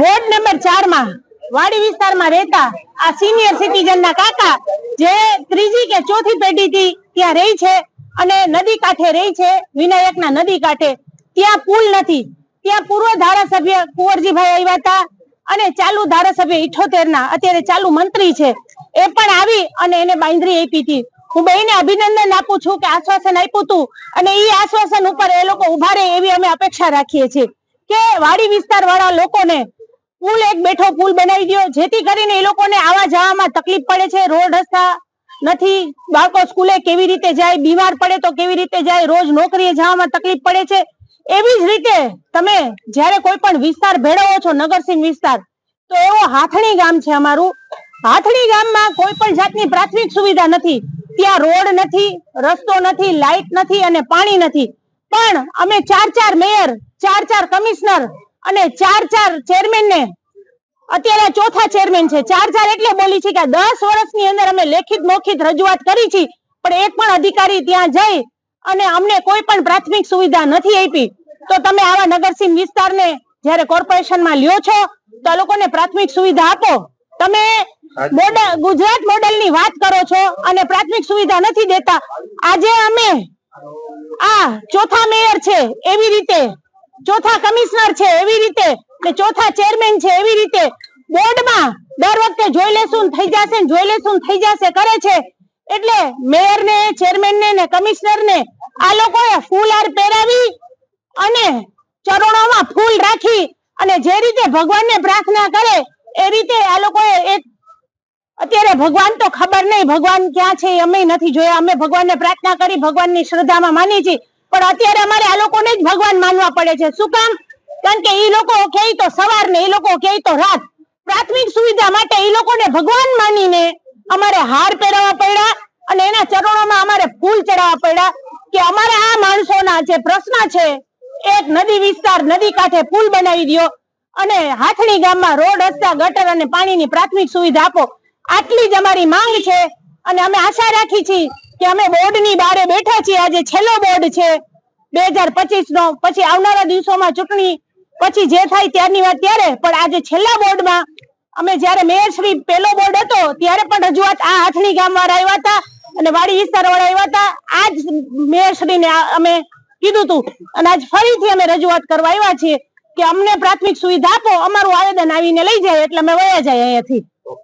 Ward number ચારમાં, વાડી વિસ્તારમાં રહેતા આ સિનિયર સિટીઝન ના કાકા, જે ત્રીજી કે ચોથી પેઢીથી ત્યાં રહી છે અને નદી કાંઠે રહી છે, વિનાયકના નદી કાંઠે. ત્યાં પુલ નથી. ત્યાં પૂર્વ ધારાસભ્ય કુંવરજીભાઈ આવ્યા હતા અને ચાલુ ધારાસભ્ય ઇઠોતેર ના, અત્યારે ચાલુ મંત્રી છે. એ પણ આવી અને એને બાંધરી આપી હતી. હું બેને અભિનંદન આપું છું કે આશ્વાસન આપ્યું હતું અને એ આશ્વાસન ઉપર એ લોકો ઊભા રહે એવી અમે અપેક્ષા રાખીએ છીએ કે વાડી વિસ્તાર વાળા લોકોને પુલ એક બેઠો પુલ બનાવી દો જેથી કરીને એ લોકોને આવા જવામાં તકલીફ પડે છે. રોડ રસ્તા નથી. બાળકો સ્કૂલે કેવી રીતે જાય? બીમાર પડે તો કેવી રીતે જાય? રોજ નોકરીએ જવામાં તકલીફ પડે છે. એવી જ રીતે તમે જ્યારે કોઈ પણ વિસ્તાર ભેળવો છો, નગરસિંહ વિસ્તાર, તો એવો હાથણી ગામ છે અમારું. હાથણી ગામમાં કોઈ પણ જાતની પ્રાથમિક સુવિધા નથી. ત્યાં રોડ નથી, રસ્તો નથી લાઇટ નથી અને પાણી નથી. પણ અમે ચાર ચાર મેયર, ચાર ચાર કમિશનર અને ચાર ચાર ચેરમેન ને અત્યારે ચોથા ચેરમેન છે. ચાર ચાર એટલે બોલી છે કે દસ વર્ષની અંદર અમે લેખિત મૌખિત રજૂઆત કરી છે પણ એક પણ અધિકારી ત્યાં જઈ અને અમને કોઈ પણ પ્રાથમિક સુવિધા નથી આપી. તો તમે આવા નગરસિંહ વિસ્તારને જ્યારે કોર્પોરેશનમાં લ્યો છો તો લોકોને પ્રાથમિક સુવિધા આપો. તમે ગુજરાત મોડેલની વાત કરો છો અને પ્રાથમિક સુવિધા નથી દેતા. આજે અમે આ ચોથા મેયર છે એવી રીતે ચોથા કમિશનર છે એવી રીતે ને ચોથા ચેરમેન છે એવી રીતે બોર્ડમાં દર વખતે જોઈ લેશું થઈ જશે જોઈ લેશું થઈ જશે કરે છે. એટલે મેયર ને ચેરમેન ને કમિશનર ને આ લોકોએ ફૂલ હાર પહેરાવી અને ચરણોમાં ફૂલ રાખી અને જે રીતે ભગવાનને પ્રાર્થના કરે એ રીતે આ લોકોએ એક અત્યારે ભગવાન તો ખબર નહીં, ભગવાન ક્યાં છે અમે નથી જોયા. અમે ભગવાનને પ્રાર્થના કરી, ભગવાનની શ્રદ્ધામાં માની છીએ. પણ અત્યારે અમારે આ લોકોને જ ભગવાન માનવા પડે છે. શું કામ? કારણ કે એ લોકો કે તો સવાર ને એ લોકો કે તો રાત. પ્રાથમિક સુવિધા માટે એ લોકોને ભગવાન માનીને અમારે હાર પહેરાવવા પડ્યા અને એના ચરણોમાં અમારે ફૂલ ચડાવવા પડ્યા કે અમારા આ માણસોના જે પ્રશ્ન છે, એક નદી વિસ્તાર નદી કાંઠે પુલ બનાવી દ્યો અને હાથણી ગામમાં રોડ, રસ્તા, ગટર અને પાણીની પ્રાથમિક સુવિધા આપો. આટલી જ અમારી માંગ છે અને અમે આશા રાખી છીએ કે અમે બોર્ડની બારે બેઠા છીએ. આજે છેલ્લો બોર્ડ છે. બે હજાર પચીસ નો, પછી આવનારા દિવસોમાં ચૂંટણી, પછી જે થાય ત્યારની વાત ત્યારે, પણ આજે છેલ્લા બોર્ડમાં અમે જ્યારે મેયર શ્રી પેલો બોર્ડ હતો, ત્યારે પણ રજૂઆત આ હાથણી ગામ વાળા આવ્યા હતા અને વાડી વિસ્તાર વાળા આવ્યા હતા. આજ મેયર શ્રી ને અમે કીધું હતું. અને આજ ફરીથી અમે રજૂઆત કરવા આવ્યા છીએ કે અમને પ્રાથમિક સુવિધા આપો, અમારું આવેદન આવીને લઈ જાય એટલે અમે વયા જાય અહીંયાથી.